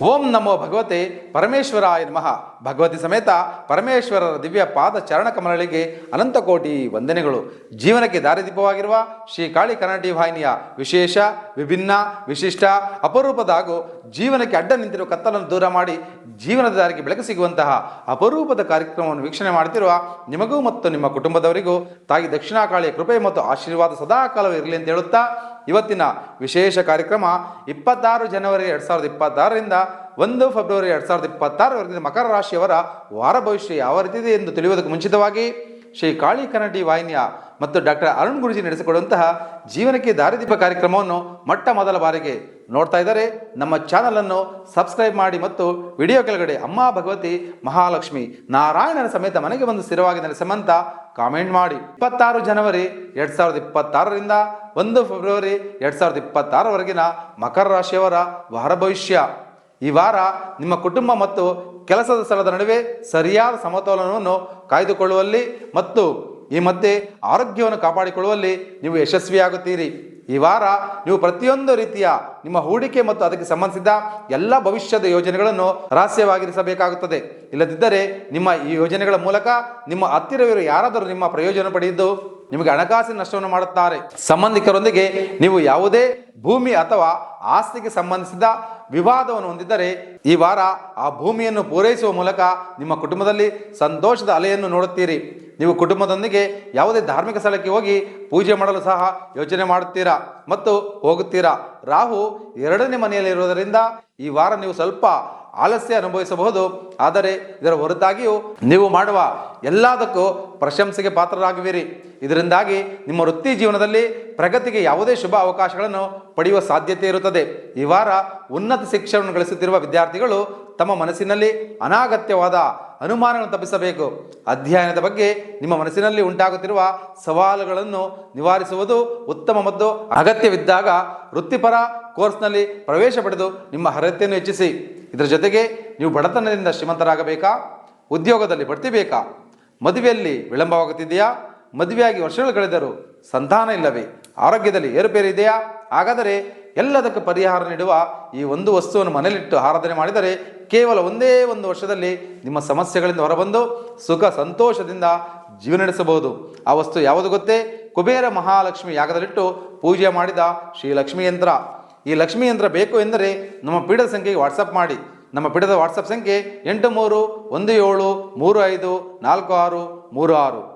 ಓಂ ನಮೋ ಭಗವತೆ ಪರಮೇಶ್ವರಾಯ ನಮಃ. ಭಗವತಿ ಸಮೇತ ಪರಮೇಶ್ವರರ ದಿವ್ಯ ಪಾದ ಚರಣ ಕಮಲಗಳಿಗೆ ಅನಂತ ಕೋಟಿ ವಂದನೆಗಳು. ಜೀವನಕ್ಕೆ ದಾರಿದೀಪವಾಗಿರುವ ಶ್ರೀ ಕಾಳಿ ಕನ್ನಡಿ ವಾಹಿನಿಯ ವಿಶೇಷ, ವಿಭಿನ್ನ, ವಿಶಿಷ್ಟ, ಅಪರೂಪದ ಹಾಗೂ ಜೀವನಕ್ಕೆ ಅಡ್ಡ ನಿಂತಿರುವ ಕತ್ತಲನ್ನು ದೂರ ಮಾಡಿ ಜೀವನದ ದಾರಿಗೆ ಬೆಳಕು ಸಿಗುವಂತಹ ಅಪರೂಪದ ಕಾರ್ಯಕ್ರಮವನ್ನು ವೀಕ್ಷಣೆ ಮಾಡುತ್ತಿರುವ ನಿಮಗೂ ಮತ್ತು ನಿಮ್ಮ ಕುಟುಂಬದವರಿಗೂ ತಾಯಿ ದಕ್ಷಿಣಾಕಾಳಿಯ ಕೃಪೆ ಮತ್ತು ಆಶೀರ್ವಾದ ಸದಾಕಾಲವೂ ಇರಲಿ ಅಂತ ಹೇಳುತ್ತಾ ಇವತ್ತಿನ ವಿಶೇಷ ಕಾರ್ಯಕ್ರಮ ಇಪ್ಪತ್ತಾರು ಜನವರಿ ಎರಡು ಸಾವಿರದ ಇಪ್ಪತ್ತಾರರಿಂದ ಒಂದು ಫೆಬ್ರವರಿ ಎರಡು ಸಾವಿರದ ಇಪ್ಪತ್ತಾರವರೆಗಿನ ಮಕರ ರಾಶಿಯವರ ವಾರ ಭವಿಷ್ಯ ಯಾವ ರೀತಿ ಇದೆ ಎಂದು ತಿಳಿಯುವುದಕ್ಕೆ ಮುಂಚಿತವಾಗಿ ಶ್ರೀ ಕಾಳಿ ಕನ್ನಡಿ ವಾಹಿನಿಯ ಮತ್ತು ಡಾಕ್ಟರ್ ಅರುಣ್ ಗುರುಜಿ ನಡೆಸಿಕೊಡುವಂತಹ ಜೀವನಕ್ಕೆ ದಾರಿದೀಪ ಕಾರ್ಯಕ್ರಮವನ್ನು ಮೊಟ್ಟ ಮೊದಲ ಬಾರಿಗೆ ನೋಡ್ತಾ ಇದ್ದಾರೆ. ನಮ್ಮ ಚಾನಲನ್ನು ಸಬ್ಸ್ಕ್ರೈಬ್ ಮಾಡಿ ಮತ್ತು ವಿಡಿಯೋ ಕೆಳಗಡೆ ಅಮ್ಮ ಭಗವತಿ ಮಹಾಲಕ್ಷ್ಮಿ ನಾರಾಯಣನ ಸಮೇತ ಮನೆಗೆ ಬಂದು ಸ್ಥಿರವಾಗಿ ನೆಲೆಸಮಂತ ಕಾಮೆಂಟ್ ಮಾಡಿ. ಇಪ್ಪತ್ತಾರು ಜನವರಿ ಎರಡು ಸಾವಿರದ ಇಪ್ಪತ್ತಾರರಿಂದ ಒಂದು ಫೆಬ್ರವರಿ ಎರಡು ಸಾವಿರದ ಇಪ್ಪತ್ತಾರವರೆಗಿನ ಮಕರ ರಾಶಿಯವರ ವಾರ ಭವಿಷ್ಯ. ಈ ವಾರ ನಿಮ್ಮ ಕುಟುಂಬ ಮತ್ತು ಕೆಲಸದ ಸ್ಥಳದ ನಡುವೆ ಸರಿಯಾದ ಸಮತೋಲನವನ್ನು ಕಾಯ್ದುಕೊಳ್ಳುವಲ್ಲಿ ಮತ್ತು ಈ ಮಧ್ಯೆ ಆರೋಗ್ಯವನ್ನು ಕಾಪಾಡಿಕೊಳ್ಳುವಲ್ಲಿ ನೀವು ಯಶಸ್ವಿಯಾಗುತ್ತೀರಿ. ಈ ವಾರ ನೀವು ಪ್ರತಿಯೊಂದು ರೀತಿಯ ನಿಮ್ಮ ಹೂಡಿಕೆ ಮತ್ತು ಅದಕ್ಕೆ ಸಂಬಂಧಿಸಿದ ಎಲ್ಲ ಭವಿಷ್ಯದ ಯೋಜನೆಗಳನ್ನು ರಹಸ್ಯವಾಗಿರಿಸಬೇಕಾಗುತ್ತದೆ. ಇಲ್ಲದಿದ್ದರೆ ನಿಮ್ಮ ಈ ಯೋಜನೆಗಳ ಮೂಲಕ ನಿಮ್ಮ ಹತ್ತಿರವಿರುವ ಯಾರಾದರೂ ನಿಮ್ಮ ಪ್ರಯೋಜನ ಪಡೆಯಿದ್ದು ನಿಮಗೆ ಹಣಕಾಸಿನ ನಷ್ಟವನ್ನು ಮಾಡುತ್ತಾರೆ. ಸಂಬಂಧಿಕರೊಂದಿಗೆ ನೀವು ಯಾವುದೇ ಭೂಮಿ ಅಥವಾ ಆಸ್ತಿಗೆ ಸಂಬಂಧಿಸಿದ ವಿವಾದವನ್ನು ಹೊಂದಿದ್ದರೆ ಈ ವಾರ ಆ ಭೂಮಿಯನ್ನು ಪೂರೈಸುವ ಮೂಲಕ ನಿಮ್ಮ ಕುಟುಂಬದಲ್ಲಿ ಸಂತೋಷದ ಅಲೆಯನ್ನು ನೋಡುತ್ತೀರಿ. ನೀವು ಕುಟುಂಬದೊಂದಿಗೆ ಯಾವುದೇ ಧಾರ್ಮಿಕ ಸ್ಥಳಕ್ಕೆ ಹೋಗಿ ಪೂಜೆ ಮಾಡಲು ಸಹ ಯೋಚನೆ ಮಾಡುತ್ತೀರಾ? ಮತ್ತು ಹೋಗುತ್ತೀರಾ? ರಾಹು ಎರಡನೇ ಮನೆಯಲ್ಲಿ ಇರುವುದರಿಂದ ಈ ವಾರ ನೀವು ಸ್ವಲ್ಪ ಆಲಸ್ಯ ಅನುಭವಿಸಬಹುದು. ಆದರೆ ಇದರ ಹೊರತಾಗಿಯೂ ನೀವು ಮಾಡುವ ಎಲ್ಲದಕ್ಕೂ ಪ್ರಶಂಸೆಗೆ ಪಾತ್ರರಾಗುವಿರಿ. ಇದರಿಂದಾಗಿ ನಿಮ್ಮ ವೃತ್ತಿ ಜೀವನದಲ್ಲಿ ಪ್ರಗತಿಗೆ ಯಾವುದೇ ಶುಭ ಅವಕಾಶಗಳನ್ನು ಪಡೆಯುವ ಸಾಧ್ಯತೆ ಇರುತ್ತದೆ. ಈ ವಾರ ಉನ್ನತ ಶಿಕ್ಷಣವನ್ನು ಗಳಿಸುತ್ತಿರುವ ವಿದ್ಯಾರ್ಥಿಗಳು ತಮ್ಮ ಮನಸ್ಸಿನಲ್ಲಿ ಅನಾಗತ್ಯವಾದ ಅನುಮಾನಗಳನ್ನು ತಪ್ಪಿಸಬೇಕು. ಅಧ್ಯಯನದ ಬಗ್ಗೆ ನಿಮ್ಮ ಮನಸ್ಸಿನಲ್ಲಿ ಉಂಟಾಗುತ್ತಿರುವ ಸವಾಲುಗಳನ್ನು ನಿವಾರಿಸುವುದು ಉತ್ತಮ ಮತ್ತು ಅಗತ್ಯವಿದ್ದಾಗ ವೃತ್ತಿಪರ ಕೋರ್ಸ್ನಲ್ಲಿ ಪ್ರವೇಶ ಪಡೆದು ನಿಮ್ಮ ಅರ್ಹತೆಯನ್ನು ಹೆಚ್ಚಿಸಿ. ಇದರ ಜೊತೆಗೆ ನೀವು ಬಡತನದಿಂದ ಶ್ರೀಮಂತರಾಗಬೇಕಾ? ಉದ್ಯೋಗದಲ್ಲಿ ಬಡ್ತಿ ಬೇಕಾ ಮದುವೆಯಲ್ಲಿ ವಿಳಂಬವಾಗುತ್ತಿದೆಯಾ? ಮದುವೆಯಾಗಿ ವರ್ಷಗಳು ಕಳೆದರೂ ಸಂತಾನ ಇಲ್ಲವೇ? ಆರೋಗ್ಯದಲ್ಲಿ ಏರುಪೇರು ಇದೆಯಾ? ಹಾಗಾದರೆ ಎಲ್ಲದಕ್ಕೂ ಪರಿಹಾರ ನೀಡುವ ಈ ಒಂದು ವಸ್ತುವನ್ನು ಮನೆಯಲ್ಲಿಟ್ಟು ಆರಾಧನೆ ಮಾಡಿದರೆ ಕೇವಲ ಒಂದೇ ಒಂದು ವರ್ಷದಲ್ಲಿ ನಿಮ್ಮ ಸಮಸ್ಯೆಗಳಿಂದ ಹೊರಬಂದು ಸುಖ ಸಂತೋಷದಿಂದ ಜೀವನ ನಡೆಸಬಹುದು. ಆ ವಸ್ತು ಯಾವುದು ಗೊತ್ತೇ? ಕುಬೇರ ಮಹಾಲಕ್ಷ್ಮಿ ಯಾಗದಲ್ಲಿಟ್ಟು ಪೂಜೆ ಮಾಡಿದ ಶ್ರೀ ಲಕ್ಷ್ಮೀ ಯಂತ್ರ ಈ ಲಕ್ಷ್ಮೀ ಯಂತ್ರ ಬೇಕು ಎಂದರೆ ನಮ್ಮ ಪೀಠದ ಸಂಖ್ಯೆಗೆ ವಾಟ್ಸಪ್ ಮಾಡಿ. ನಮ್ಮ ಪೀಠದ ವಾಟ್ಸಪ್ ಸಂಖ್ಯೆ ಎಂಟು ಮೂರು ಒಂದು ಏಳು ಮೂರು ಐದು ನಾಲ್ಕು ಆರು ಮೂರು ಆರು.